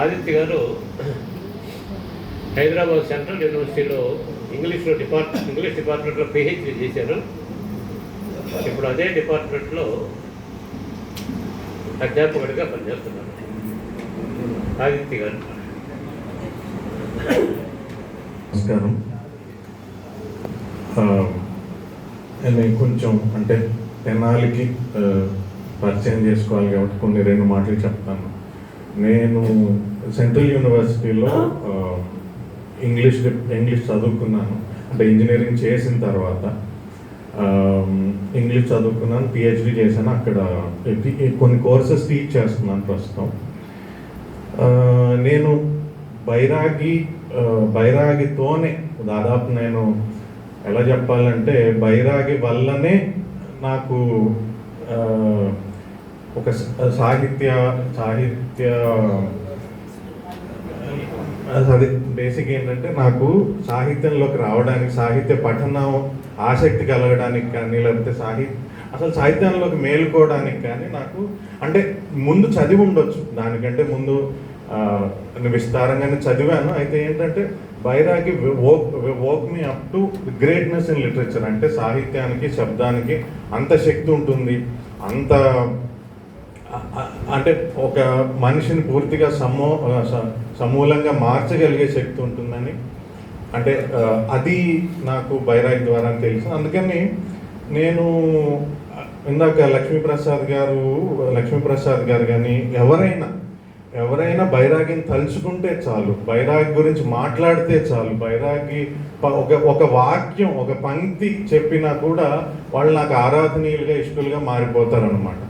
ఆదిత్య గారు హైదరాబాద్ సెంట్రల్ యూనివర్సిటీలో ఇంగ్లీష్లో డిపార్ట్ ఇంగ్లీష్ డిపార్ట్మెంట్లో పిహెచ్డి చేశారు. ఇప్పుడు అదే డిపార్ట్మెంట్లో అధ్యాపకుడిగా పనిచేస్తున్నారు. ఆదిత్య గారు. నమస్కారం. నేను కొంచెం అంటే తెనాలికి పరిచయం చేసుకోవాలి కాబట్టి కొన్ని రెండు మాటలు చెప్తాను. నేను సెంట్రల్ యూనివర్సిటీలో ఇంగ్లీష్ ఇంగ్లీష్ చదువుకున్నాను. అంటే ఇంజనీరింగ్ చేసిన తర్వాత ఇంగ్లీష్ చదువుకున్నాను పిహెచ్డి చేశాను. అక్కడ కొన్ని కోర్సెస్ టీచ్ చేస్తున్నాను ప్రస్తుతం. నేను బైరాగి బైరాగితోనే దాదాపు నేను ఎలా చెప్పాలంటే బైరాగి వల్లనే నాకు ఒక సాహిత్య సాహిత్య అది బేసిక్ ఏంటంటే నాకు సాహిత్యంలోకి రావడానికి సాహిత్య పఠనం ఆసక్తి కలగడానికి కానీ లేకపోతే సాహిత్య అసలు సాహిత్యంలోకి మేలుకోవడానికి కానీ నాకు అంటే ముందు చదివి ఉండొచ్చు. దానికంటే ముందు నేను విస్తారంగానే చదివాను. అయితే ఏంటంటే Bairagi woke woke me up to greatness in literature అంటే సాహిత్యానికి శబ్దానికి అంత శక్తి ఉంటుంది. అంత అంటే ఒక మనిషిని పూర్తిగా సమో స- సమూలంగా మార్చగలిగే శక్తి ఉంటుందని. అంటే అది నాకు బైరాగ్ ద్వారా తెలుసు. అందుకని నేను ఇందాక లక్ష్మీప్రసాద్ గారు లక్ష్మీప్రసాద్ గారు కానీ ఎవరైనా ఎవరైనా బైరాగిని తలుచుకుంటే చాలు బైరాగ్ గురించి మాట్లాడితే చాలు బైరాగి ఒక ఒక వాక్యం ఒక పంక్తి చెప్పినా కూడా వాళ్ళు నాకు ఆరాధనీయులుగా ఇష్టలుగా మారిపోతారనమాట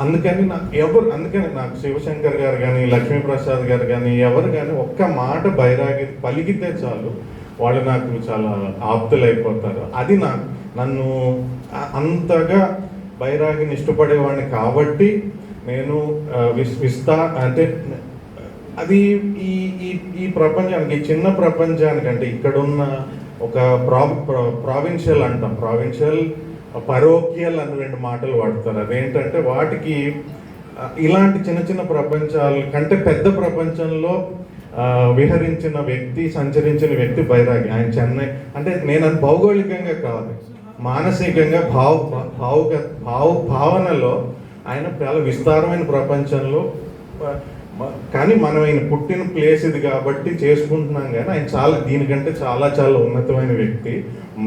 అందుకని నాకు ఎవరు అందుకని నాకు శివశంకర్ గారు కానీ లక్ష్మీప్రసాద్ గారు కానీ ఎవరు కానీ ఒక్క మాట బైరాగి పలికితే చాలు. వాళ్ళు నాకు చాలా ఆప్తులైపోతారు. అది నాకు నన్ను అంతగా బైరాగిని ఇష్టపడేవాడిని కాబట్టి నేను విస్ విస్తా అంటే అది ఈ ఈ ఈ ప్రపంచానికి ఈ చిన్న ప్రపంచానికి అంటే ఇక్కడున్న ఒక ప్రా ప్రావిన్షియల్ అంటాం. ప్రావిన్షియల్ పరోక్యాలు అని రెండు మాటలు వాడతారు. అదేంటంటే వాటికి ఇలాంటి చిన్న చిన్న ప్రపంచాల కంటే పెద్ద ప్రపంచంలో విహరించిన వ్యక్తి సంచరించిన వ్యక్తి బైరాగి. ఆయన చెన్నై అంటే నేను అది భౌగోళికంగా కాదు మానసికంగా భావ భావుక భావ భావనలో ఆయన చాలా విస్తారమైన ప్రపంచంలో కానీ మనం ఆయన పుట్టిన ప్లేస్ ఇది కాబట్టి చేసుకుంటున్నాం కానీ ఆయన చాలా దీనికంటే చాలా చాలా ఉన్నతమైన వ్యక్తి.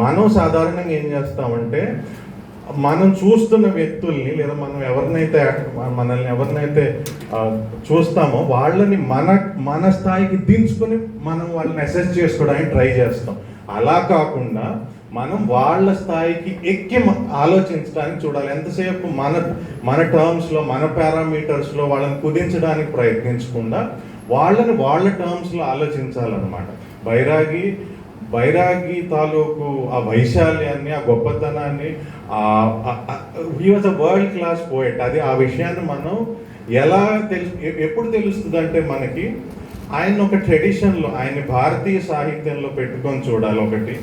మనం సాధారణంగా ఏం చేస్తామంటే మనం చూస్తున్న వ్యక్తుల్ని లేదా మనం ఎవరినైతే మనల్ని ఎవరినైతే చూస్తామో వాళ్ళని మన మన స్థాయికి దించుకొని మనం వాళ్ళని అసెస్ చేసుకోవడానికి ట్రై చేస్తాం. అలా కాకుండా మనం వాళ్ళ స్థాయికి ఎక్కి ఆలోచించడానికి చూడాలి. ఎంతసేపు మన మన టర్మ్స్లో మన పారామీటర్స్లో వాళ్ళని కుదించడానికి ప్రయత్నించకుండా వాళ్ళని వాళ్ళ టర్మ్స్లో ఆలోచించాలన్నమాట. బైరాగి బైరాగి తాలూకు ఆ వైశాల్యాన్ని ఆ గొప్పతనాన్ని he was a world class poet అది ఆ విషయాన్ని మనం ఎలా తెలుసు ఎప్పుడు తెలుస్తుంది అంటే మనకి ఆయన ఒక ట్రెడిషన్లో ఆయన భారతీయ సాహిత్యంలో పెట్టుకొని చూడాలి ఒకటి.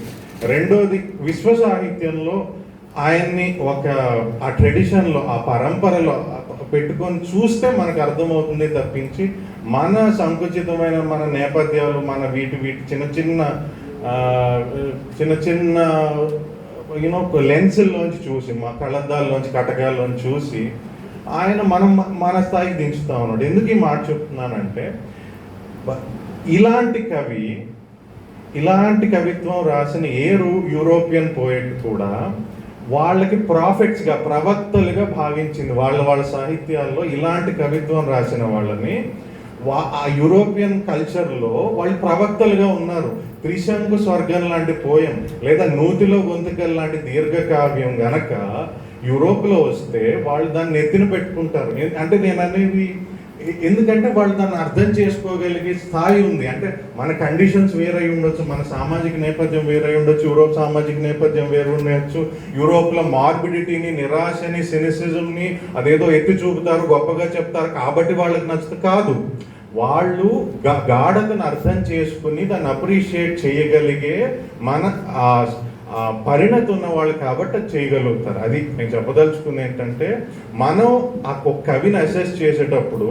రెండోది విశ్వ సాహిత్యంలో ఆయన్ని ఒక ఆ ట్రెడిషన్లో ఆ పరంపరలో పెట్టుకొని చూస్తే మనకు అర్థమవుతుంది తప్పించి మన సంకుచితమైన మన నేపథ్యాలు మన వీటి వీటి చిన్న చిన్న చిన్న చిన్న యూనో లెన్సుల్లోంచి చూసి మా కళ్ళద్దాల్లోంచి కటకాల్లోంచి చూసి ఆయన మనం మన స్థాయికి దించుతా ఉన్నాడు. ఎందుకు ఈ మాట చెప్తున్నానంటే ఇలాంటి కవి ఇలాంటి కవిత్వం రాసిన ఏ రూ- యూరోపియన్ పోయట్ కూడా వాళ్ళకి ప్రాఫిట్స్గా ప్రవక్తలుగా భావించింది. వాళ్ళ వాళ్ళ సాహిత్యాల్లో ఇలాంటి కవిత్వం రాసిన వాళ్ళని వా ఆ యూరోపియన్ కల్చర్లో వాళ్ళు ప్రవక్తలుగా ఉన్నారు. త్రిశంకు స్వర్గం లాంటి పోయం లేదా నూతిలో గొంతుకల్ లాంటి దీర్ఘకావ్యం గనక యూరోప్లో వస్తే వాళ్ళు దాన్ని ఎత్తిన పెట్టుకుంటారు. అంటే నేను అనేది ఎందుకంటే వాళ్ళు దాన్ని అర్థం చేసుకోగలిగే స్థాయి ఉంది. అంటే మన కండిషన్స్ వేరై ఉండొచ్చు మన సామాజిక నేపథ్యం వేరై ఉండొచ్చు యూరోప్ సామాజిక నేపథ్యం వేరు ఉండొచ్చు యూరోప్లో మార్బిడిటీని నిరాశని సినిసిజంని అదేదో ఎత్తి చూపుతారు గొప్పగా చెప్తారు కాబట్టి వాళ్ళకి నచ్చుతుంది. కాదు వాళ్ళు గా- గాఢతను అర్థం చేసుకుని దాన్ని అప్రిషియేట్ చేయగలిగే మన ఆ పరిణతి ఉన్న వాళ్ళు కాబట్టి చేయగలుగుతారు. అది నేను చెప్పదలుచుకుంది ఏంటంటే మనం ఆ కవిని అసెస్ చేసేటప్పుడు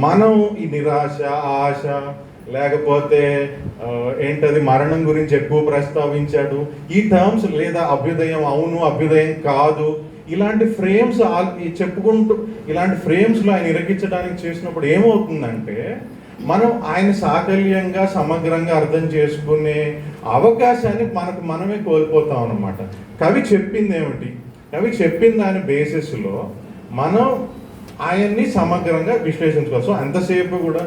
మనం ఈ నిరాశ ఆశ లేకపోతే ఏంటది మరణం గురించి ఎక్కువ ప్రస్తావించాడు ఈ టర్మ్స్ లేదా అభ్యుదయం అవును అభ్యుదయం కాదు ఇలాంటి ఫ్రేమ్స్ చెప్పుకుంటూ ఇలాంటి ఫ్రేమ్స్లో ఆయన ఇరగించడానికి చేసినప్పుడు ఏమవుతుందంటే మనం ఆయన సాకల్యంగా సమగ్రంగా అర్థం చేసుకునే అవకాశాన్ని మనకు మనమే కోల్పోతాం అనమాట కవి చెప్పింది ఏమిటి? కవి చెప్పిన దాని బేసిస్లో మనం ఆయన్ని సమగ్రంగా విశ్లేషించుకోవచ్చు సో అంతసేపు కూడా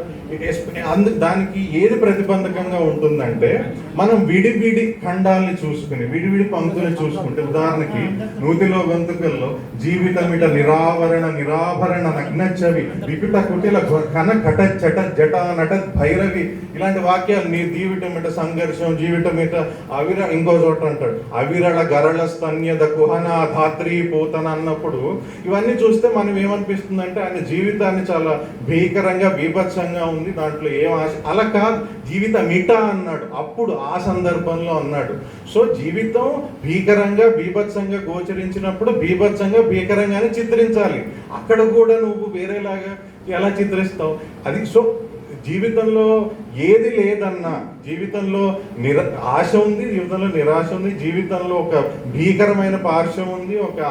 అందు దానికి ఏది ప్రతిబంధకంగా ఉంటుందంటే మనం విడివిడి ఖండాల్ని చూసుకుని విడివిడి పంక్తులు చూసుకుంటే ఉదాహరణకి నూతిలో గొంతుకల్లో జీవితమిట నిరావరణ నిరాభరణ నగ్నచ్చవి విపిట కుటిల కన కట చట జట నట భైరవి ఇలాంటి వాక్యాలు నీ జీవితమిట సంఘర్షం జీవితమిట అవిర ఇంకో చోట అంటాడు. అవిరళ గరళ స్తన్యద కుహన ధాత్రి పూతన అన్నప్పుడు ఇవన్నీ చూస్తే మనం ఏమనిపిస్తుంది? అంటే ఆయన జీవితాన్ని చాలా భీకరంగా బీభత్సంగా ఉంది. దాంట్లో ఏం ఆశ? అలా కాదు. జీవితం ఇటా అన్నాడు. అప్పుడు ఆ సందర్భంలో అన్నాడు. సో జీవితం భీకరంగా బీభత్సంగా గోచరించినప్పుడు బీభత్సంగా భీకరంగానే చిత్రించాలి. అక్కడ కూడా నువ్వు వేరేలాగా ఎలా చిత్రిస్తావు? అది సో జీవితంలో ఏది లేదన్నా జీవితంలో నిర ఆశ ఉంది జీవితంలో నిరాశ ఉంది జీవితంలో ఒక భీకరమైన పార్శ్వం ఉంది ఒక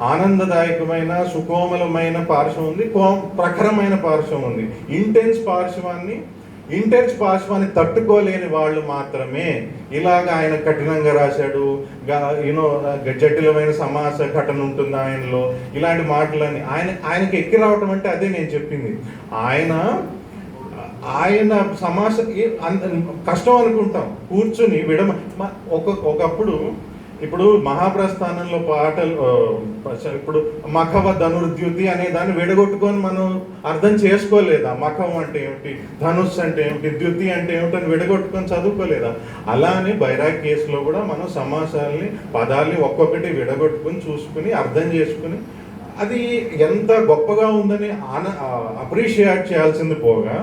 ఆనందదాయకమైన సుకోమలమైన పార్శ్వం ఉంది కో ప్రఖరమైన పార్శ్వం ఉంది. ఇంటెన్స్ పార్శ్వాన్ని ఇంటెన్స్ పార్శ్వాన్ని తట్టుకోలేని వాళ్ళు మాత్రమే ఇలాగ ఆయన కఠినంగా రాశాడు. యూనో జటిలమైన సమాస ఘటన ఉంటుంది ఆయనలో? ఇలాంటి మాటలని ఆయన ఆయనకి ఎక్కి రావటం అంటే అదే నేను చెప్పింది. ఆయన ఆయన సమాస అంత కష్టం అనుకుంటాం. కూర్చుని విడమ ఒక ఒకప్పుడు ఇప్పుడు మహాప్రస్థానంలో పాటలు ఇప్పుడు మఖవ ధనుర్ద్యుతి అనే దాన్ని విడగొట్టుకొని మనం అర్థం చేసుకోలేదా? మఖం అంటే ఏమిటి? ధనుష్ అంటే ఏమిటి? ద్యుతి అంటే ఏమిటి అని విడగొట్టుకొని చదువుకోలేదా? అలానే బైరాగ్ కేసులో కూడా మనం సమాసాలని పదాల్ని ఒక్కొక్కటి విడగొట్టుకొని చూసుకుని అర్థం చేసుకుని అది ఎంత గొప్పగా ఉందని ఆన అప్రిషియేట్ చేయాల్సింది పోగా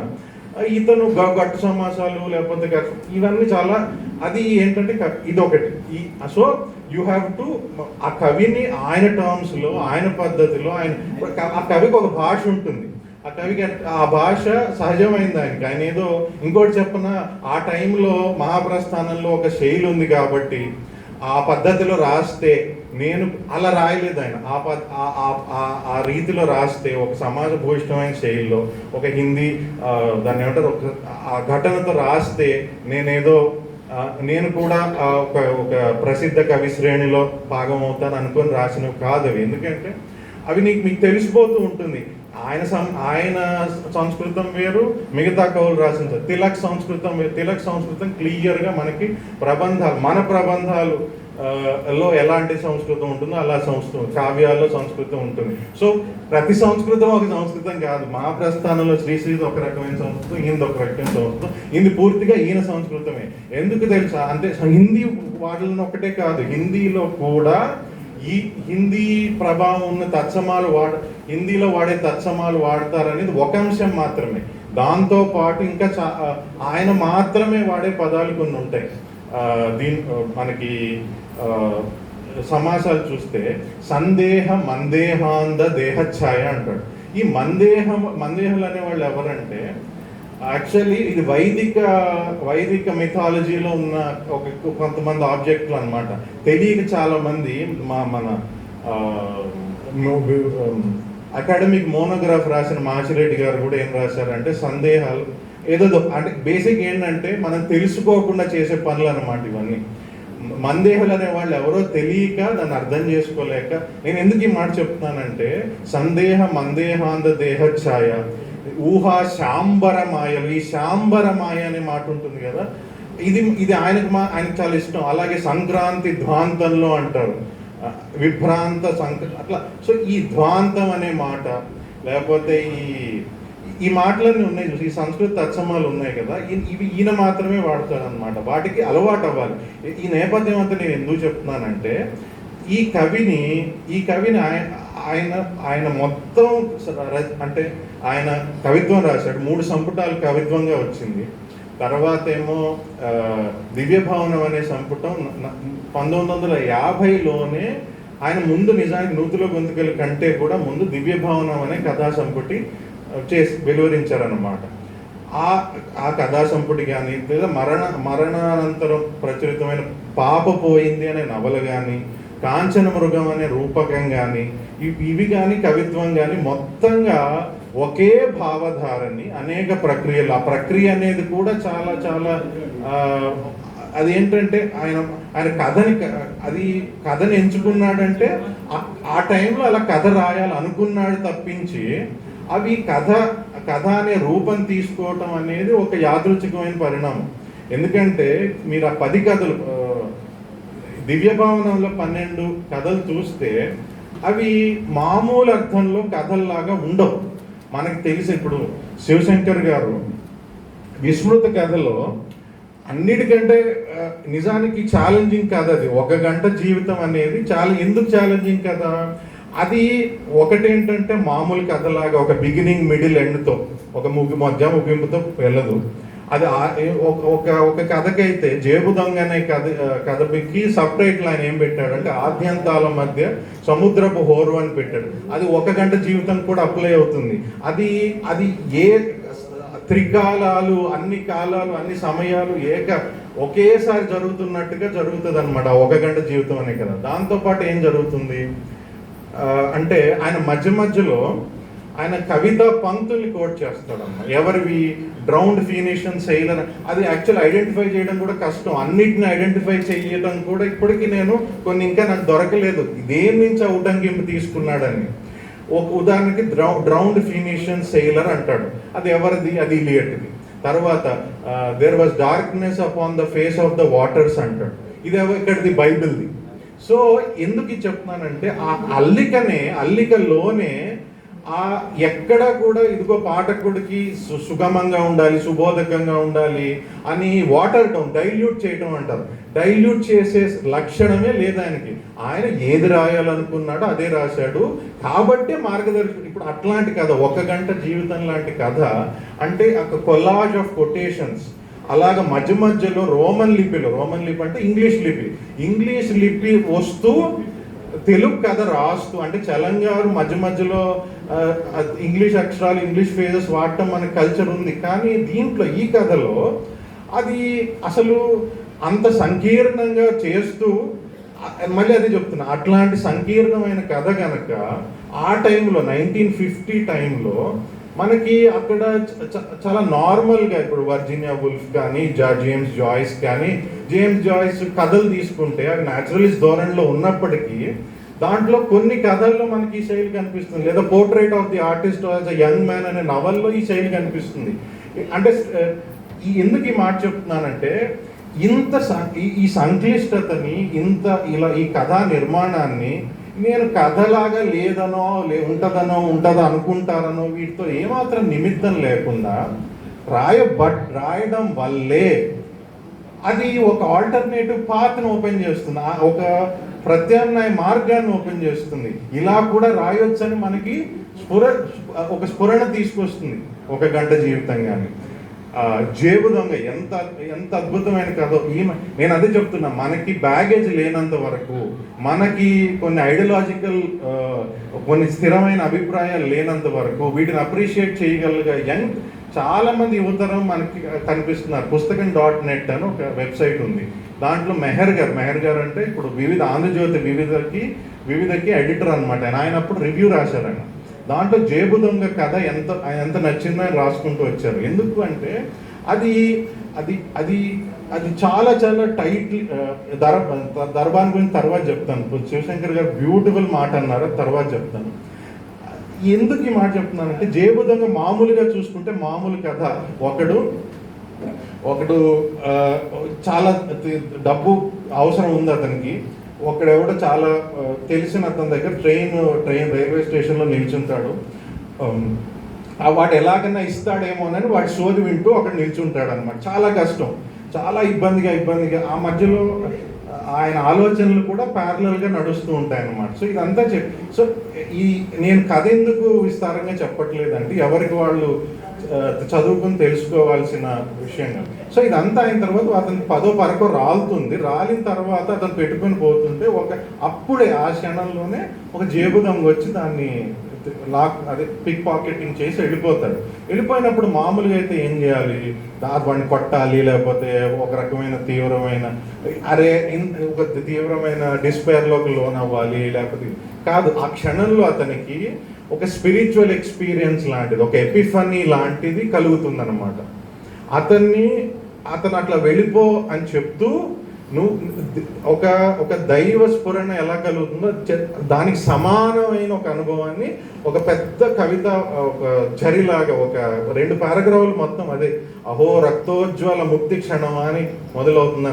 ఇతను గ- గట్టు సమాసాలు లేకపోతే గట్టు- ఇవన్నీ చాలా అది ఏంటంటే ఇది ఇదొకటి. ఈ సో యూ హ్యావ్ టు ఆ కవిని ఆయన టర్మ్స్లో ఆయన పద్ధతిలో ఆయన ఆ కవికి ఒక భాష ఉంటుంది. ఆ కవికి ఆ భాష సహజమైంది ఆయనకి. ఆయన ఏదో ఇంకోటి చెప్పన ఆ టైంలో మహాప్రస్థానంలో ఒక శైలి ఉంది కాబట్టి ఆ పద్ధతిలో రాస్తే నేను అలా రాయలేదు ఆయన. ఆ ప ఆ- ఆ- రీతిలో రాస్తే ఒక సమాజ భూయిష్టమైన శైలిలో ఒక హిందీ దాన్ని ఏమంటారు ఒక ఆ ఘటనతో రాస్తే నేనేదో నేను కూడా ఒక ఒక ప్రసిద్ధ కవి శ్రేణిలో భాగం అవుతాను అనుకొని రాసినవి కాదు అవి. ఎందుకంటే అవి నీకు మీకు తెలిసిపోతూ ఉంటుంది. ఆయన సం ఆయన సంస్కృతం వేరు మిగతా కవులు రాసిన తిలక్ సంస్కృతం వేరు. తిలక్ సంస్కృతం క్లియర్గా మనకి ప్రబంధాలు మన ప్రబంధాలు లో ఎలాంటి సంస్కృతం ఉంటుందో అలా సంస్కృతం కావ్యాల్లో సంస్కృతం ఉంటుంది. సో ప్రతి సంస్కృతం ఒక సంస్కృతం కాదు. మా ప్రస్థానంలో శ్రీశ్రీది ఒక రకమైన సంస్కృతం ఈయనది ఒక రకమైన సంస్కృతం. ఇది పూర్తిగా ఈయన సంస్కృతమే. ఎందుకు తెలుసా? అంటే హిందీ వాటిల్లో ఒకటే కాదు. హిందీలో కూడా ఈ హిందీ ప్రభావం ఉన్న తత్సమాలు వాడ హిందీలో వాడే తత్సమాలు వాడతారనేది ఒక అంశం మాత్రమే. దాంతో పాటు ఇంకా చా- ఆయన మాత్రమే వాడే పదాలు కొన్ని ఉంటాయి. దీని మనకి సమాసాలు చూస్తే సందేహ మందేహాంద దేహఛాయ అంటాడు. ఈ మందేహం మందేహాలు అనే వాళ్ళు ఎవరంటే యాక్చువల్లీ ఇది వైదిక వైదిక మిథాలజీలో ఉన్న ఒక కొంతమంది ఆబ్జెక్టులు అనమాట తెలియక చాలామంది మా మన అకాడమిక్ మోనోగ్రాఫ్ రాసిన మాచిరెడ్డి గారు కూడా ఏం రాశారంటే సందేహాలు ఏదో అంటే బేసిక్ ఏంటంటే మనం తెలుసుకోకుండా చేసే పనులు అనమాట ఇవన్నీ. మందేహులు అనే వాళ్ళు ఎవరో తెలియక దాన్ని అర్థం చేసుకోలేక నేను ఎందుకు ఈ మాట చెప్తున్నానంటే సందేహ మందేహాంధ దేహ ఛాయ ఊహా శాంబర మాయలు ఈ శాంబర మాయ అనే మాట ఉంటుంది కదా. ఇది ఇది ఆయనకు మా ఆయనకు చాలా ఇష్టం. అలాగే సంక్రాంతి ధ్వాంతంలో అంటారు. విభ్రాంత సంక్ర అట్లా. సో ఈ ధ్వాంతం అనే మాట లేకపోతే ఈ ఈ మాటలన్నీ ఉన్నాయి చూసి ఈ సంస్కృత తత్సమాలు ఉన్నాయి కదా ఇవి ఈయన మాత్రమే వాడతాడు అనమాట వాటికి అలవాటు అవ్వాలి. ఈ- నేపథ్యం అంతా నేను ఎందుకు చెప్తున్నానంటే ఈ కవిని ఈ కవిని ఆయన ఆయన ఆయన మొత్తం అంటే ఆయన కవిత్వం రాశాడు. మూడు సంపుటాలు కవిత్వంగా వచ్చింది. తర్వాత ఏమో దివ్య భవనం అనే సంపుటం పంతొమ్మిది వందల యాభైలోనే ఆయన ముందు నిజానికి నూతుల గొంతుకల కంటే కూడా ముందు దివ్య భవనం అనే కథా సంపుటి చేసి వెలువరించారన్నమాట. ఆ ఆ కథా సంపుటి కానీ లేదా మరణ మరణానంతరం ప్రచురితమైన పాప పోయింది అనే నవల కానీ కాంచన మృగం అనే రూపకం కానీ ఇవి కానీ కవిత్వం కానీ మొత్తంగా ఒకే భావధారని అనేక ప్రక్రియలు ఆ ప్రక్రియ అనేది కూడా చాలా చాలా అది అదేంటంటే ఆయన ఆయన కథని అది కథని ఎంచుకున్నాడంటే ఆ- ఆ టైంలో అలా కథ రాయాలి అనుకున్నాడు తప్పించి అవి కథ కథ అనే రూపం తీసుకోవటం అనేది ఒక యాదృచ్ఛికమైన పరిణామం. ఎందుకంటే మీరు ఆ పది కథలు దివ్య భవనంలో పన్నెండు కథలు చూస్తే అవి మామూలు అర్థంలో కథల్లాగా ఉండవు. మనకు తెలిసి ఇప్పుడు శివశంకర్ గారు విస్మృత కథలో అన్నిటికంటే నిజానికి ఛాలెంజింగ్ కథ అది. ఒక గంట జీవితం అనేది చాలా ఎందుకు ఛాలెంజింగ్ కథ? అది ఒకటేంటంటే మామూలు కథలాగా ఒక బిగినింగ్ మిడిల్ ఎండ్తో ఒక ముగి మధ్య ముగింపుతో వెళ్ళదు. అది ఒక- ఒక ఒక కథకైతే జేబు దొంగ అనే కథ కథకి సబ్ టైటిల్ ఆయన ఏం పెట్టాడంటే ఆద్యంతాల మధ్య సముద్రపు హోరు అని పెట్టాడు. అది ఒక గంట జీవితం కూడా అప్లై అవుతుంది. అది అది ఏ త్రికాలాలు అన్ని కాలాలు అన్ని సమయాలు ఏక ఒకేసారి జరుగుతున్నట్టుగా జరుగుతుంది అనమాట ఒక గంట జీవితం అనే కదా. దాంతోపాటు ఏం జరుగుతుంది? అంటే ఆయన మధ్య మధ్యలో ఆయన కవిత పంక్తుల్ని కోట్ చేస్తాడమ్మ. ఎవరివి? డ్రౌండ్ ఫినిషన్ సెయిలర్ అది యాక్చువల్ ఐడెంటిఫై చేయడం కూడా కష్టం. అన్నిటిని ఐడెంటిఫై చేయడం కూడా ఇప్పటికీ నేను కొన్ని ఇంకా నాకు దొరకలేదు. దేని నుంచి ఆ ఉటంకింపు తీసుకున్నాడని. ఒక ఉదాహరణకి డ్రౌ డ్రౌండ్ ఫినిషన్ సెయిలర్ అంటాడు. అది ఎవరిది? అది ఇలియట్ది. తర్వాత there was darkness upon the face of the waters అంటాడు. ఇది ఎవ- ఇక్కడిది బైబిల్ది. సో ఎందుకు చెప్తున్నానంటే ఆ అల్లికనే అల్లికలోనే ఆ ఎక్కడ కూడా ఇదిగో పాఠకుడికి సు- సుగమంగా ఉండాలి సుబోధకంగా ఉండాలి అని వాటర్ డౌన్ డైల్యూట్ చేయటం అంటారు. డైల్యూట్ చేసే లక్షణమే లేదు ఆయనకి. ఆయన ఏది రాయాలనుకున్నాడో అదే రాశాడు. కాబట్టి మార్గదర్శకుడు ఇప్పుడు అట్లాంటి కథ ఒక గంట జీవితం లాంటి కథ అంటే ఒక కొలాజ్ ఆఫ్ కొటేషన్స్ అలాగ మధ్య మధ్యలో రోమన్ లిపిలో రోమన్ లిపి అంటే ఇంగ్లీష్ లిపి. ఇంగ్లీష్ లిపి వస్తూ తెలుగు కథ రాస్తూ అంటే చలంగారు మధ్య మధ్యలో ఇంగ్లీష్ అక్షరాలు ఇంగ్లీష్ ఫేజెస్ వాడటం మన కల్చర్ ఉంది. కానీ దీంట్లో ఈ కథలో అది అసలు అంత సంకీర్ణంగా చేస్తూ మళ్ళీ అదే చెప్తున్నా అట్లాంటి సంకీర్ణమైన కథ కనుక ఆ టైంలో నైన్టీన్ ఫిఫ్టీ టైంలో మనకి అక్కడ చాలా నార్మల్గా ఇప్పుడు వర్జీనియా వుల్ఫ్ కానీ జా జేమ్స్ జాయిస్ కానీ జేమ్స్ జాయిస్ కథలు తీసుకుంటే అవి న్యాచురలిస్ట్ ధోరణిలో ఉన్నప్పటికీ దాంట్లో కొన్ని కథల్లో మనకి ఈ శైలి కనిపిస్తుంది. లేదా portrait of the artist as a young man అనే నవల్లో ఈ శైలి కనిపిస్తుంది. అంటే ఈ ఎందుకు ఈ మాట చెప్తున్నానంటే ఇంత సం- ఈ సంక్లిష్టతని ఇంత ఇలా ఈ కథా నిర్మాణాన్ని నేను కథలాగా లేదనో లే ఉంటుందనో ఉంటుందో అనుకుంటారనో వీటితో ఏమాత్రం నిమిత్తం లేకుండా రాయ బట్ రాయడం వల్లే అది ఒక ఆల్టర్నేటివ్ పాత్ను ఓపెన్ చేస్తుంది. ఒక ప్రత్యామ్నాయ మార్గాన్ని ఓపెన్ చేస్తుంది. ఇలా కూడా రాయొచ్చని మనకి స్ఫుర ఒక స్ఫురణ తీసుకొస్తుంది ఒక గంట జీవితం కానీ జేబు దొంగ ఎంత ఎంత అద్భుతమైన కథ. ఈమె నేను అదే చెప్తున్నా మనకి బ్యాగేజ్ లేనంత వరకు మనకి కొన్ని ఐడియలాజికల్ కొన్ని స్థిరమైన అభిప్రాయాలు లేనంత వరకు వీటిని అప్రిషియేట్ చేయగలిగే యంగ్ చాలామంది యువతరం మనకి కనిపిస్తున్నారు. పుస్తకం డాట్ నెట్ అని ఒక వెబ్సైట్ ఉంది. దాంట్లో మెహర్ గారు మెహర్ గారు అంటే ఇప్పుడు వివిధ ఆంధ్రజ్యోతి వివిధకి వివిధకి ఎడిటర్ అనమాట ఆయన అప్పుడు రివ్యూ రాశారు ఆయన దాంట్లో జేబు దొంగ కథ ఎంత ఎంత నచ్చిందో అని రాసుకుంటూ వచ్చారు. ఎందుకు అంటే అది అది అది అది చాలా చాలా టైట్ దర్ దర్బాన్ గురించి తర్వాత చెప్తాను. ఇప్పుడు శివశంకర్ గారు బ్యూటిఫుల్ మాట అన్నారు తర్వాత చెప్తాను. ఎందుకు ఈ మాట చెప్తున్నానంటే జేబు దొంగ మామూలుగా చూసుకుంటే మామూలు కథ. ఒకడు ఒకడు చాలా డబ్బు అవసరం ఉంది అతనికి. ఒకడెవడో చాలా తెలిసిన అతని దగ్గర ట్రైన్ ట్రైన్ రైల్వే స్టేషన్లో నిల్చుంటాడు. వాడు ఎలాగైనా ఇస్తాడేమోనని వాడి సోది వింటూ అక్కడ నిల్చుంటాడు అనమాట చాలా కష్టం. చాలా ఇబ్బందిగా ఇబ్బందిగా. ఆ మధ్యలో ఆయన ఆలోచనలు కూడా ప్యారలల్గా నడుస్తూ ఉంటాయి అన్నమాట సో ఇదంతా చెప్ సో ఈ నేను కథ ఎందుకు విస్తారంగా చెప్పట్లేదండి ఎవరికి వాళ్ళు చదువుకుని తెలుసుకోవాల్సిన విషయంగా. సో ఇదంతా అయిన తర్వాత అతనికి పదో పరకో రాలుతుంది. రాలిన తర్వాత అతను పెట్టుకొని పోతుంటే ఒక అప్పుడే ఆ క్షణంలోనే ఒక జేబు దొంగ వచ్చి దాన్ని లాక్ అదే పిక్ పాకెటింగ్ చేసి వెళ్ళిపోతాడు. వెళ్ళిపోయినప్పుడు మామూలుగా అయితే ఏం చేయాలి? దాని వాడిని కొట్టాలి లేకపోతే ఒక రకమైన తీవ్రమైన అరే ఒక తీవ్రమైన డిస్పైర్లోకి లోన్ అవ్వాలి లేకపోతే కాదు ఆ క్షణంలో అతనికి ఒక స్పిరిచువల్ ఎక్స్పీరియన్స్ లాంటిది ఒక ఎపిఫనీ లాంటిది కలుగుతుందన్నమాట. అతన్ని అతను అట్లా వెళ్ళిపో అని చెప్తూ నువ్వు ఒక ఒక దైవ స్ఫురణ ఎలా కలుగుతుందో దానికి సమానమైన ఒక అనుభవాన్ని ఒక పెద్ద కవిత ఒక చరిలాగా ఒక రెండు పారాగ్రాఫ్లు మొత్తం అదే అహో రక్తోజ్వల ముక్తి క్షణం అని మొదలవుతుంది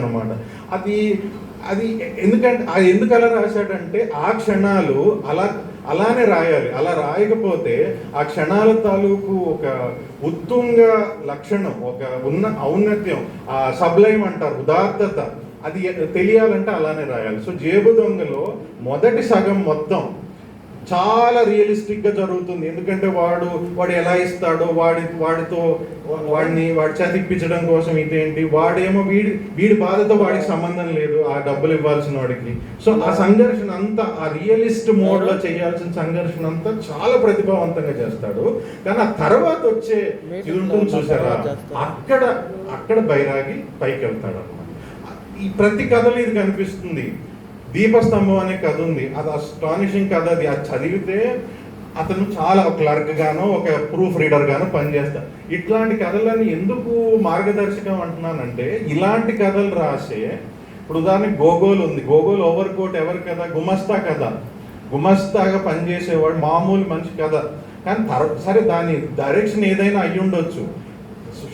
అది అది ఎందుకంటే అది ఎందుకు అలా రాశాడంటే ఆ క్షణాలు అలా అలానే రాయాలి. అలా రాయకపోతే ఆ క్షణాల తాలూకు ఒక ఉత్తుంగ లక్షణం ఒక ఉన్న ఔన్నత్యం ఆ సబ్లైమ్ అంటారు ఉదాత్తత అది తెలియాలంటే అలానే రాయాలి. సో జేబు దొంగలో మొదటి సగం మొత్తం చాలా రియలిస్టిక్గా జరుగుతుంది. ఎందుకంటే వాడు వాడు ఎలా ఇస్తాడో వాడి వాడితో వాడిని వాడి చదివించడం కోసం ఇదేంటి వాడేమో వీడి వీడి బాధతో వాడికి సంబంధం లేదు ఆ డబ్బులు ఇవ్వాల్సిన వాడికి. సో ఆ సంఘర్షణ అంతా ఆ రియలిస్ట్ మోడ్లో చేయాల్సిన సంఘర్షణ అంతా చాలా ప్రతిభావంతంగా చేస్తాడు. కానీ ఆ తర్వాత వచ్చే ఉంటుంది చూసారా? అక్కడ అక్కడ బైరాగి పైకి వెళ్తాడు అనమాట ఈ ప్రతి కథలో ఇది కనిపిస్తుంది. దీపస్తంభం అనే కథ ఉంది. అది అస్టానిషింగ్ కథ అది. అది చదివితే అతను చాలా ఒక క్లర్క్ గాను ఒక ప్రూఫ్ రీడర్ గాను ఇట్లాంటి కథలని ఎందుకు మార్గదర్శకం అంటున్నానంటే ఇలాంటి కథలు రాసే ఇప్పుడు ఉదాహరణకి గోగోల్ ఉంది. గోగోల్ ఓవర్ కోట్ ఎవరి కథ? గుమస్తా కథ. గుమస్తాగా పనిచేసేవాడు మామూలు మంచి కథ. కానీ తర సరే దాని డైరెక్షన్ ఏదైనా అయ్యి ఉండొచ్చు.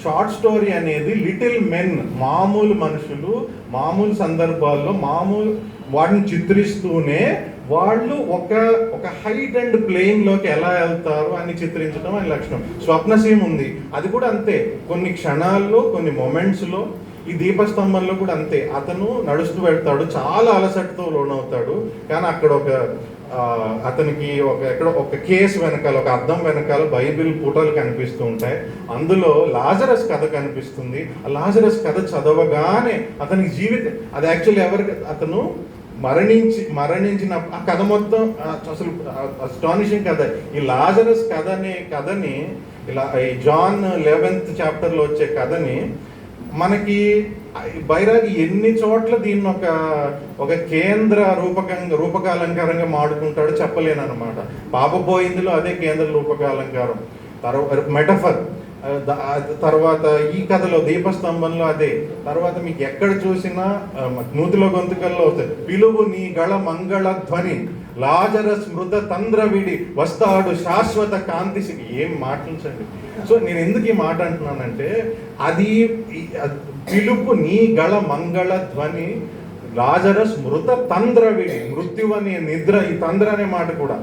షార్ట్ స్టోరీ అనేది లిటిల్ మెన్ మామూలు మనుషులు మామూలు సందర్భాల్లో మామూలు వాటిని చిత్రిస్తూనే వాళ్ళు ఒక ఒక హైట్ అండ్ ప్లేన్లోకి ఎలా వెళ్తారు అని చిత్రించడం అని లక్షణం. స్వప్నసీమ ఉంది. అది కూడా అంతే. కొన్ని క్షణాల్లో కొన్ని మొమెంట్స్లో ఈ దీపస్తంభంలో కూడా అంతే. అతను నడుస్తూ వెళ్తాడు చాలా అలసటతో లోనవుతాడు. కానీ అక్కడ ఒక అతనికి ఒక ఎక్కడ ఒక కేసు వెనకాల ఒక అర్థం వెనకాల బైబిల్ పుటలు కనిపిస్తూ ఉంటాయి. అందులో లాజరస్ కథ కనిపిస్తుంది. ఆ లాజరస్ కథ చదవగానే అతనికి జీవితం అది యాక్చువల్లీ ఎవరికి అతను మరణించి మరణించిన ఆ కథ మొత్తం అసలు అస్టానిషింగ్ కథ. ఈ లాజరస్ కథ అనే కథని ఇలా ఈ జాన్ లెవెన్త్ చాప్టర్లో వచ్చే కథని మనకి బైరాగి ఎన్ని చోట్ల దీన్ని ఒక ఒక కేంద్ర రూపకంగా రూపకాలంకారంగా మాడుకుంటాడో చెప్పలేను అనమాట పాపపోయిందిలో అదే కేంద్ర రూపకాలంకారం. తర్వాత మెటఫర్. తర్వాత ఈ కథలో దీపస్తంభంలో అదే. తర్వాత మీకు ఎక్కడ చూసినా ఆ, నూతిలో గొంతుకల్లో వస్తాయి పిలువు నీ గళ మంగళ ధ్వని లాజర స్మృత తంద్ర విడి వస్తాడు శాశ్వత కాంతి ఏం మాట్లాడండి సో నేను ఎందుకు ఈ మాట అంటున్నానంటే అది పిలుపు నీ గళ మంగళ ధ్వని రాజర స్మృత తంద్ర విడి మృత్యు అనే నిద్ర ఈ తంద్ర అనే మాట కూడా.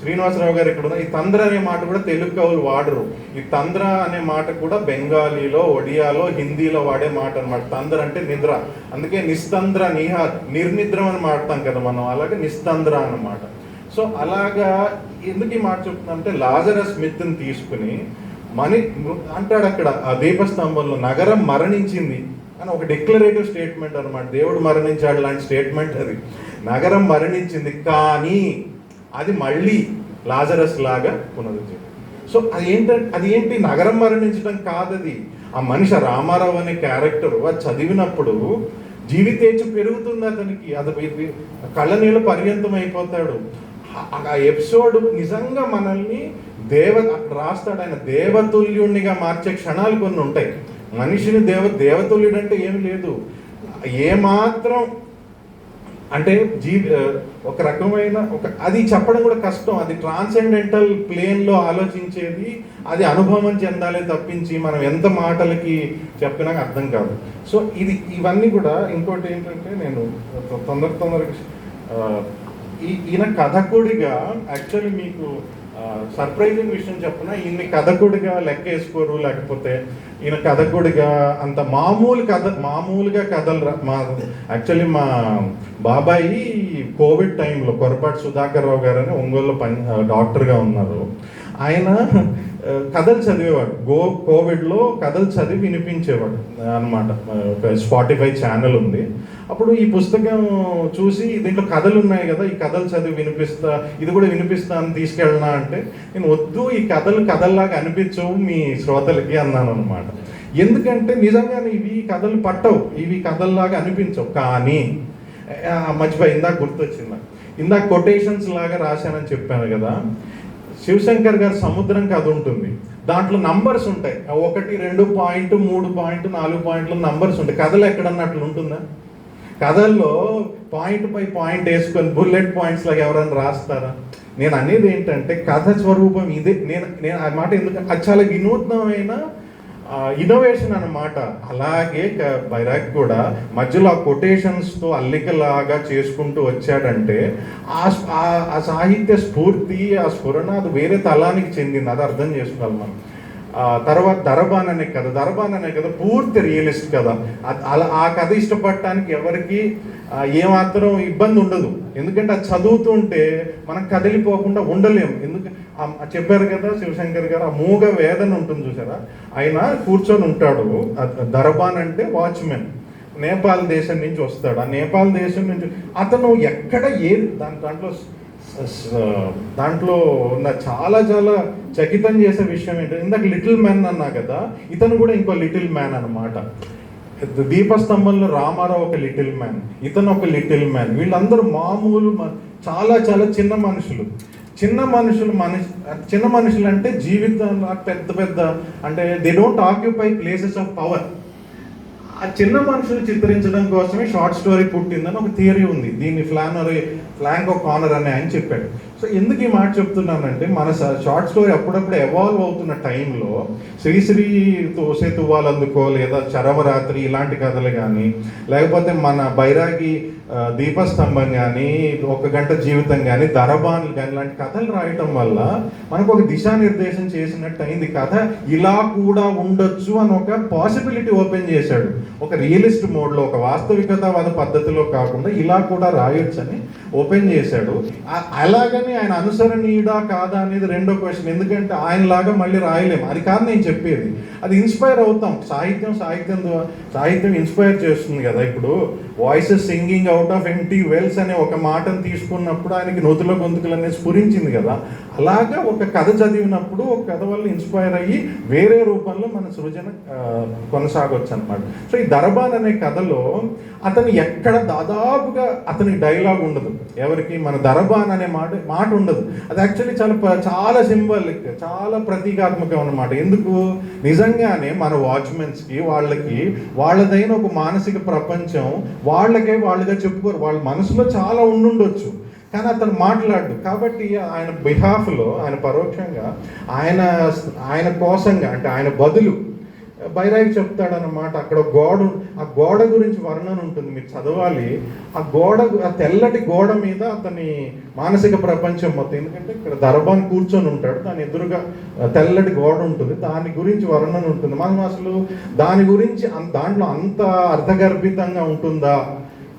శ్రీనివాసరావు గారు ఇక్కడ ఉన్న ఈ తంద్ర అనే మాట కూడా తెలుగు కవులు వాడరు. ఈ తంద్ర అనే మాట కూడా బెంగాలీలో ఒడియాలో హిందీలో వాడే మాట అన్నమాట. తంద్ర అంటే నిద్ర. అందుకే నిస్తంద్ర నిహా నిర్నిద్రం అని మాడతాం కదా మనం. అలాగే నిస్తంద్ర అన్నమాట. సో అలాగా ఎందుకు ఈ మాట చెప్తుందంటే లాజర స్మిత్ని తీసుకుని మని అంటాడు అక్కడ ఆ దీపస్తంభంలో నగరం మరణించింది అని ఒక డిక్లరేటివ్ స్టేట్మెంట్ అన్నమాట. దేవుడు మరణించాడు లాంటి స్టేట్మెంట్ అది. నగరం మరణించింది. కానీ అది మళ్ళీ లాజరస్ లాగా పునరుజ్జీవం. సో అది ఏంటంటే అది ఏంటి నగరం మరణించడం కాదది? ఆ మనిషి రామారావు అనే క్యారెక్టర్ అది చదివినప్పుడు జీవితేచ్ఛ పెరుగుతుంది అతనికి. అది కళ్ళ నీళ్ళు పర్యంతం అయిపోతాడు ఆ- ఎపిసోడ్ నిజంగా మనల్ని దేవ రాస్తాడు. ఆయన దేవతుల్యుణ్ణిగా మార్చే క్షణాలు కొన్ని ఉంటాయి. మనిషిని దేవ దేవతుల్యుడు అంటే ఏమి లేదు. ఏమాత్రం అంటే జీ ఒక రకమైన ఒక అది చెప్పడం కూడా కష్టం. అది ట్రాన్సెండెంటల్ ప్లేన్లో ఆలోచించేది అది అనుభవం చెందాలి తప్పించి మనం ఎంత మాటలకి చెప్పినా అర్థం కాదు. సో ఇది ఇవన్నీ కూడా ఇంకోటి ఏంటంటే నేను తొందర తొందరగా ఈ- ఈయన కథకుడిగా యాక్చువల్లీ మీకు సర్ప్రైజింగ్ విషయం చెప్పిన ఈయన్ని కథకుడిగా లెక్క వేసుకోరు లేకపోతే ఈయన కథకుడిగా అంత మామూలు కథ మామూలుగా కథలు మా యాక్చువల్లీ మా బాబాయి కోవిడ్ టైంలో కొరపాటి సుధాకర్ రావు గారు అని ఒంగోలులో పని డాక్టర్గా ఉన్నారు. ఆయన కథలు చదివేవాడు. గో కోవిడ్లో కథలు చదివి వినిపించేవాడు అనమాట ఒక స్పాటిఫై ఛానల్ ఉంది. అప్పుడు ఈ పుస్తకం చూసి దీంట్లో కథలు ఉన్నాయి కదా ఈ కథలు చదివి వినిపిస్తా ఇది కూడా వినిపిస్తా అని తీసుకెళ్ళనా అంటే నేను వద్దు ఈ కథలు కథల్లాగా అనిపించవు మీ శ్రోతలకి అన్నాను అనమాట ఎందుకంటే నిజంగానే ఇవి కథలు పట్టవు ఇవి కథల్లాగా అనిపించవు. కానీ మర్చిపోయి ఇందాక గుర్తొచ్చింది ఇందాక కొటేషన్స్ లాగా రాశానని చెప్పాను కదా శివశంకర్ గారి సముద్రం కథ ఉంటుంది. దాంట్లో నంబర్స్ ఉంటాయి. ఒకటి రెండు పాయింట్ మూడు పాయింట్ నాలుగు పాయింట్లు నంబర్స్ ఉంటాయి. కథలు ఎక్కడన్నట్లు ఉంటుందా? కథల్లో పాయింట్ బై పాయింట్ వేసుకొని బుల్లెట్ పాయింట్స్ లాగా ఎవరైనా రాస్తారా? నేను అనేది ఏంటంటే కథ స్వరూపం ఇదే. నేను నేను ఆ మాట ఎందుకు అది చాలా వినూత్నమైన ఇన్నోవేషన్ అన్నమాట అలాగే క- బైరాగ్ కూడా మధ్యలో ఆ కొటేషన్స్తో అల్లికలాగా చేసుకుంటూ వచ్చాడంటే ఆ సాహిత్య స్ఫూర్తి ఆ స్ఫురణ అది వేరే తలానికి చెందింది. అది అర్థం చేసుకోవాలి మనం. తర్వాత దరబాన్ అనే కథ. దరబాన్ అనే కథ పూర్తి రియలిస్ట్ కథ. అలా ఆ కథ ఇష్టపడటానికి ఎవరికి ఏమాత్రం ఇబ్బంది ఉండదు. ఎందుకంటే అది చదువుతుంటే మనం కదిలిపోకుండా ఉండలేము. ఎందుకంటే చెప్పారు కదా శివశంకర్ గారు ఆ మూగ వేదన ఉంటుంది చూసారా ఆయన కూర్చొని ఉంటాడు. దర్బాన్ అంటే వాచ్మెన్. నేపాల్ దేశం నుంచి వస్తాడు. ఆ నేపాల్ దేశం నుంచి అతను ఎక్కడ ఏ దాని దాంట్లో దాంట్లో ఉన్న చాలా చాలా చకితం చేసే విషయం ఏంటంటే ఇందాక లిటిల్ మ్యాన్ అన్నా కదా ఇతను కూడా ఇంకో లిటిల్ మ్యాన్ అన్నమాట. దీపస్తంభంలో రామారావు ఒక లిటిల్ మ్యాన్ ఇతను ఒక లిటిల్ మ్యాన్. వీళ్ళందరూ మామూలు మ- చాలా చాలా చిన్న మనుషులు. చిన్న మనుషులు మనిషి చిన్న మనుషులు అంటే జీవితంలో పెద్ద పెద్ద అంటే they don't occupy places of power ఆ చిన్న మనుషులు చిత్రించడం కోసమే షార్ట్ స్టోరీ పుట్టిందని ఒక థియరీ ఉంది. దీన్ని ఫ్లానరీ ఫ్లాంక్ ఆఫ్ కార్నర్ అని ఆయన చెప్పాడు. సో ఎందుకు ఈ మాట చెప్తున్నానంటే మన షార్ట్ స్టోరీ అప్పుడప్పుడు ఎవాల్వ్ అవుతున్న టైంలో శ్రీశ్రీ తోసే తువ్వాలందుకో లేదా చరమరాత్రి ఇలాంటి కథలు కానీ లేకపోతే మన బైరాగి దీపస్తంభం కానీ ఒక గంట జీవితం కానీ దరబాన్లు కానీ ఇలాంటి కథలు రాయటం వల్ల మనకు ఒక దిశానిర్దేశం చేసినట్టు అయింది. కథ ఇలా కూడా ఉండొచ్చు అని ఒక పాసిబిలిటీ ఓపెన్ చేశాడు. ఒక రియలిస్ట్ మోడ్లో ఒక వాస్తవికతావాద పద్ధతిలో కాకుండా ఇలా కూడా రాయొచ్చని ఓపెన్ చేశాడు. అలాగని అలాగని ఆయన అనుసరణీయుడా కాదా అనేది రెండో క్వశ్చన్ ఎందుకంటే ఆయనలాగా మళ్ళీ రాయలేము. అది కాదు నేను చెప్పేది. అది ఇన్స్పైర్ అవుతాం. సాహిత్యం సాహిత్యం ద్వారా సాహిత్యం ఇన్స్పైర్ చేస్తుంది కదా ఇప్పుడు. Voices singing out of empty wells అనే ఒక మాటను తీసుకున్నప్పుడు ఆయనకి నోతుల గొంతుకులు అనేది స్ఫురించింది కదా. అలాగా ఒక కథ చదివినప్పుడు ఒక కథ వల్ల ఇన్స్పైర్ అయ్యి వేరే రూపంలో మన సృజన కొనసాగొచ్చు అనమాట సో ఈ దర్బాన్ అనే కథలో అతను ఎక్కడ దాదాపుగా అతని డైలాగ్ ఉండదు. ఎవరికి? మన దర్బాన్ అనే మాట మాట ఉండదు. అది యాక్చువల్లీ చాలా చాలా సింబాలిక్ చాలా ప్రతీకాత్మకం అన్నమాట. ఎందుకు? నిజంగానే మన వాచ్మెన్స్కి వాళ్ళకి వాళ్ళదైన ఒక మానసిక ప్రపంచం వాళ్ళకే వాళ్ళుగా చెప్పుకోరు. వాళ్ళ మనసులో చాలా ఉండుండొచ్చు. కానీ అతను మాట్లాడు. కాబట్టి ఆయన బిహాఫ్లో ఆయన పరోక్షంగా ఆయన ఆయన కోసంగా అంటే ఆయన బదులు బైరాగి చెప్తాడనమాట అక్కడ ఒక గోడ ఆ గోడ గురించి వర్ణన ఉంటుంది. మీరు చదవాలి. ఆ గోడ ఆ తెల్లటి గోడ మీద అతని మానసిక ప్రపంచం మొత్తం. ఎందుకంటే ఇక్కడ దర్బాన్ కూర్చొని ఉంటాడు. దాని ఎదురుగా తెల్లటి గోడ ఉంటుంది. దాని గురించి వర్ణన ఉంటుంది. మనం అసలు దాని గురించి దాంట్లో అంత అర్థగర్భితంగా ఉంటుందా?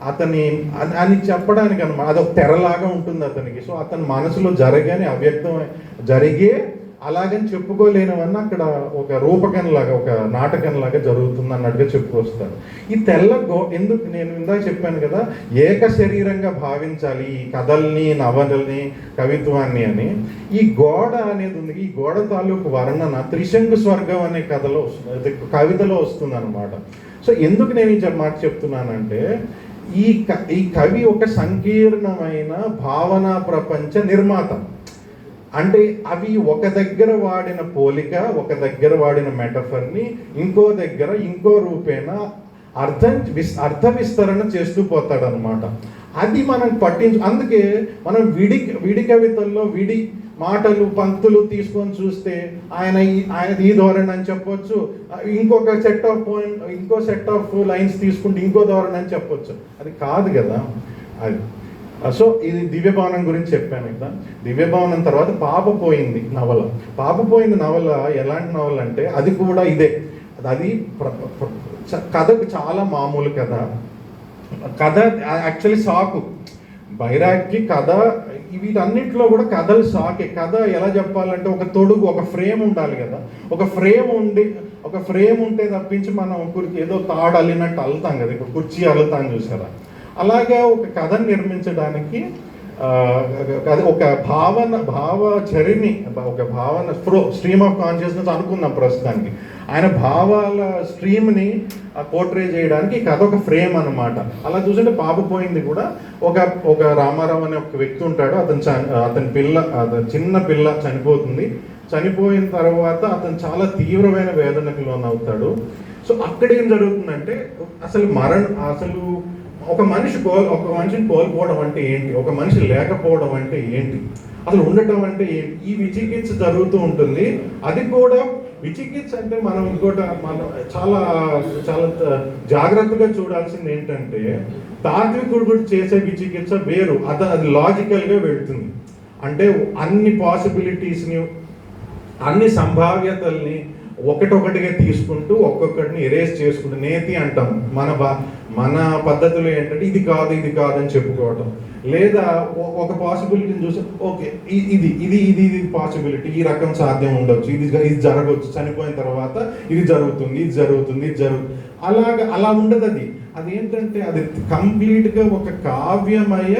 అతని అని- అని చెప్పడానికి అనమాట అదొక తెరలాగా ఉంటుంది అతనికి. సో అతని మనసులో జరగని అవ్యక్తం జరిగే అలాగని చెప్పుకోలేనివన్నీ అక్కడ ఒక రూపకంలాగా ఒక నాటకంలాగా జరుగుతుంది అన్నట్టుగా చెప్పుకొస్తారు ఈ తెల్ల గో ఎందుకు నేను ఇందాక చెప్పాను కదా ఏక శరీరంగా భావించాలి ఈ కథల్ని నవలని కవిత్వాన్ని అని. ఈ గోడ అనేది ఉంది. ఈ గోడ తాలూకు వర్ణన త్రిశంకు స్వర్గం అనే కథలో వస్తుంది కవితలో వస్తుంది అనమాట సో ఎందుకు నేను ఈ మాట చెప్తున్నానంటే ఈ క ఈ కవి ఒక సంకీర్ణమైన భావనా ప్రపంచ నిర్మాత. అంటే అవి ఒక దగ్గర వాడిన పోలిక ఒక దగ్గర వాడిన మెటఫర్ని ఇంకో దగ్గర ఇంకో రూపేణ అర్థం విస్ అర్థ విస్తరణ చేస్తూ పోతాడనమాట అది మనం పట్టించు అందుకే మనం విడి విడి కవితల్లో విడి మాటలు పంక్తులు తీసుకొని చూస్తే ఆయన ఈ- ఈ ధోరణి అని చెప్పొచ్చు. ఇంకొక సెట్ ఆఫ్ పాయింట్ ఇంకో సెట్ ఆఫ్ లైన్స్ తీసుకుంటే ఇంకో ధోరణి అని చెప్పొచ్చు. అది కాదు కదా. అది సో ఇది దివ్యభవనం గురించి చెప్పాను కదా దివ్యభవనం తర్వాత పాప పోయింది నవల. పాప పోయింది నవల ఎలాంటి నవల అంటే అది కూడా ఇదే. అది కథకు చాలా మామూలు కథ. కథ యాక్చువల్లీ సాకు. బైరాగ్కి కథ వీటన్నిటిలో కూడా కథలు సాకే. కథ ఎలా చెప్పాలంటే ఒక తొడుగు ఒక ఫ్రేమ్ ఉండాలి కదా. ఒక ఫ్రేమ్ ఉండి ఒక ఫ్రేమ్ ఉంటే తప్పించి మనం కుర్చీ ఏదో తాడు అల్లినట్టు అల్లుతాం కదా. ఇప్పుడు కుర్చీ అల్లుతాం చూసారా? అలాగే ఒక కథను నిర్మించడానికి అది ఒక భావన భావ చరిని ఒక భావన ఫ్లో స్ట్రీమ్ ఆఫ్ కాన్షియస్నెస్ అనుకుందాం ప్రస్తుతానికి. ఆయన భావాల స్ట్రీమ్ని పోర్ట్రే చేయడానికి కథ ఒక ఫ్రేమ్ అనమాట అలా చూసుంటే పాప పోయింది కూడా. ఒక ఒక రామారావు అనే ఒక వ్యక్తి ఉంటాడు. అతను చ- అతని పిల్ల అతని చిన్న పిల్ల చనిపోతుంది. చనిపోయిన తర్వాత అతను చాలా తీవ్రమైన వేదనకు లోనవుతాడు. సో అక్కడ ఏం జరుగుతుందంటే అసలు మరణ అసలు ఒక మనిషి కోల్ ఒక మనిషిని కోల్పోవడం అంటే ఏంటి? ఒక మనిషి లేకపోవడం అంటే ఏంటి? అసలు ఉండటం అంటే ఏంటి? ఈ విచికిత్స జరుగుతూ ఉంటుంది. అది కూడా విచికిత్స అంటే మనం ఇంకోట మనం చాలా చాలా జాగ్రత్తగా చూడాల్సింది ఏంటంటే తాత్వికుడు చేసే విచికిత్స వేరు. అది అది లాజికల్గా వెళుతుంది. అంటే అన్ని పాసిబిలిటీస్ని అన్ని సంభావ్యతల్ని ఒకటొకటిగా తీసుకుంటూ ఒక్కొక్కటిని ఎరేజ్ చేసుకుంటూ నేతి అంటాం. మన బా మన పద్ధతులు ఏంటంటే ఇది కాదు ఇది కాదని చెప్పుకోవటం. లేదా ఒక పాసిబిలిటీని చూసి ఓకే ఇది ఇది ఇది ఇది పాసిబిలిటీ ఈ రకం సాధ్యం ఉండొచ్చు ఇది ఇది జరగవచ్చు చనిపోయిన తర్వాత ఇది జరుగుతుంది ఇది జరుగుతుంది ఇది జరుగుతుంది అలాగ అలా ఉండదు అది. అదేంటంటే ఏంటంటే అది కంప్లీట్గా ఒక కావ్యమయ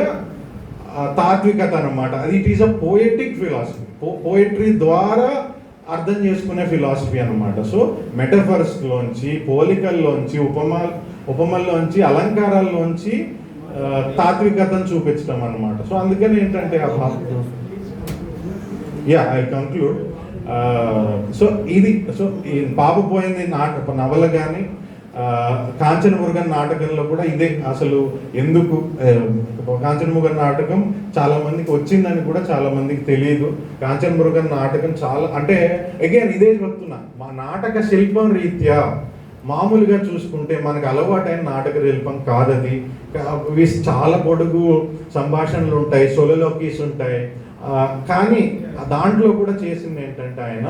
తాత్వికత అన్నమాట. అది it is a poetic philosophy poetry ద్వారా అర్థం చేసుకునే ఫిలాసఫీ అన్నమాట. సో మెటఫర్స్లోంచి పోలికల్లోంచి ఉపమా ఉపమల్లోంచి అలంకారాల్లోంచి తాత్వికతను చూపించడం అన్నమాట. సో అందుకని ఏంటంటే ఆ యా ఐ కంక్లూడ్ సో ఇది సో ఈ పాప పోయింది నాట నవల కానీ కాంచనమురుగన్ నాటకంలో కూడా ఇదే అసలు ఎందుకు కాంచనమురుగన్ నాటకం చాలా మందికి వచ్చిందని కూడా చాలా మందికి తెలియదు కాంచనమురుగన్ నాటకం చాలా అంటే అగైన్ ఇదే చెప్తున్నా. మా నాటక శిల్పం రీత్యా మామూలుగా చూసుకుంటే మనకు అలవాటైన నాటక శిల్పం కాదది. ఇవి చాలా పొడుగు సంభాషణలు ఉంటాయి సొలలోకీస్ ఉంటాయి. కానీ దాంట్లో కూడా చేసింది ఏంటంటే ఆయన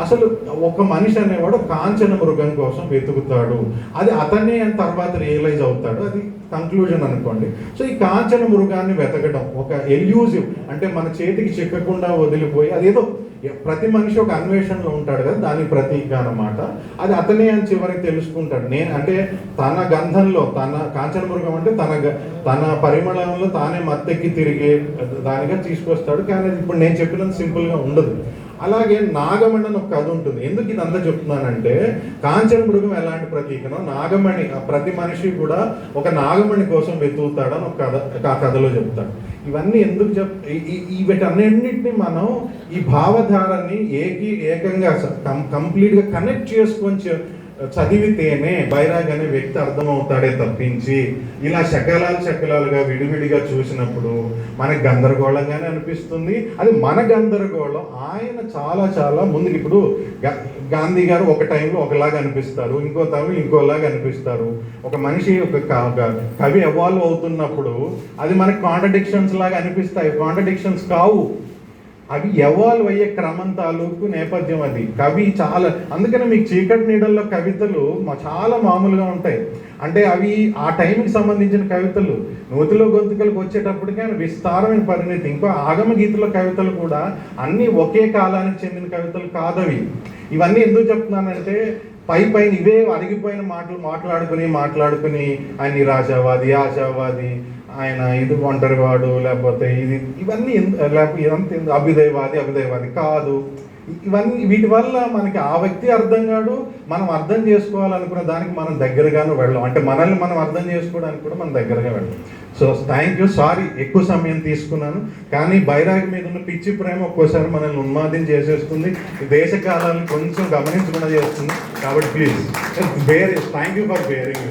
అసలు ఒక మనిషి అనేవాడు కాంచన మృగం కోసం వెతుకుతాడు. అది అతనే అని తర్వాత రియలైజ్ అవుతాడు. అది కంక్లూజన్ అనుకోండి. సో ఈ కాంచన మృగాన్ని వెతకడం ఒక ఎల్యూజివ్ అంటే మన చేతికి చిక్కకుండా వదిలిపోయి అదేదో ప్రతి మనిషి ఒక అన్వేషణలో ఉంటాడు కదా దానికి ప్రతీక అన్నమాట. అది అతనే అని చివరికి తెలుసుకుంటాడు. నేను అంటే తన గంధంలో తన కాంచన మృగం అంటే తన గ- తన పరిమళంలో తానే మత్తెక్కి తిరిగే దానిగా తీసుకొస్తాడు. కానీ అది ఇప్పుడు నేను చెప్పినంత సింపుల్గా ఉండదు. అలాగే నాగమణి అని ఒక కథ ఉంటుంది. ఎందుకు ఇదంతా చెప్తున్నానంటే కాంచన మృగం ఎలాంటి ప్రతీకనో నాగమణి ప్రతి మనిషి కూడా ఒక నాగమణి కోసం వెతుకుతాడని ఒక కథ ఆ కథలో చెప్తాడు. ఇవన్నీ ఎందుకు చెప్ ఈ- మనం ఈ భావధారని ఏకీ ఏకంగా కం- కంప్లీట్గా కనెక్ట్ చేసుకొని చె- చదివితేనే బైరాగ్ అనే వ్యక్తి అర్థమవుతాడే తప్పించి ఇలా శకలాలు శకలాలుగా విడివిడిగా చూసినప్పుడు మనకి గందరగోళంగానే అనిపిస్తుంది. అది మన గందరగోళం. ఆయన చాలా చాలా ముందుకు ఇప్పుడు గాంధీ గారు ఒక టైంలో ఒకలాగా అనిపిస్తారు ఇంకో తమిళ ఇంకోలాగా అనిపిస్తారు. ఒక మనిషి ఒక కవి ఎవాల్వ్ అవుతున్నప్పుడు అది మనకు కాంట్రడిక్షన్స్ లాగా అనిపిస్తాయి. కాంట్రడిక్షన్స్ కావు. అవి ఎవాల్వ్ అయ్యే క్రమం తాలూకు నేపథ్యం అది. కవి చాలా అందుకనే మీకు చీకటి నీడల్లో కవితలు మా చాలా మామూలుగా ఉంటాయి. అంటే అవి ఆ టైంకి సంబంధించిన కవితలు. నూతిలో గొంతుకలకు వచ్చేటప్పటికి ఆయన విస్తారమైన పరిణితి. ఇంకో ఆగమ గీతల కవితలు కూడా అన్నీ ఒకే కాలానికి చెందిన కవితలు కాదవి. ఇవన్నీ ఎందుకు చెప్తున్నానంటే పై పైన ఇవే అరిగిపోయిన మాటలు మాట్లాడుకుని మాట్లాడుకుని ఆయన నిరాశావాది ఆశావాది ఆయన ఇది ఒంటరివాడు లేకపోతే ఇది ఇవన్నీ లేకపోతే ఇదంతా అభ్యుదయవాది అభ్యుదయవాది కాదు. ఇవన్నీ వీటి వల్ల మనకి ఆ వ్యక్తి అర్థం కాడు మనం అర్థం చేసుకోవాలనుకున్న దానికి మనం దగ్గరగాను వెళ్ళాం. అంటే మనల్ని మనం అర్థం చేసుకోవడానికి కూడా మనం దగ్గరగా వెళ్ళాం. సో థ్యాంక్ యూ సారీ ఎక్కువ సమయం తీసుకున్నాను. కానీ బైరాగ్ మీద ఉన్న పిచ్చి ప్రేమ ఒక్కోసారి మనల్ని ఉన్మాదం చేసేస్తుంది. దేశ కాలాన్ని కొంచెం గమనించకుండా చేస్తుంది. కాబట్టి please bear thank you for bearing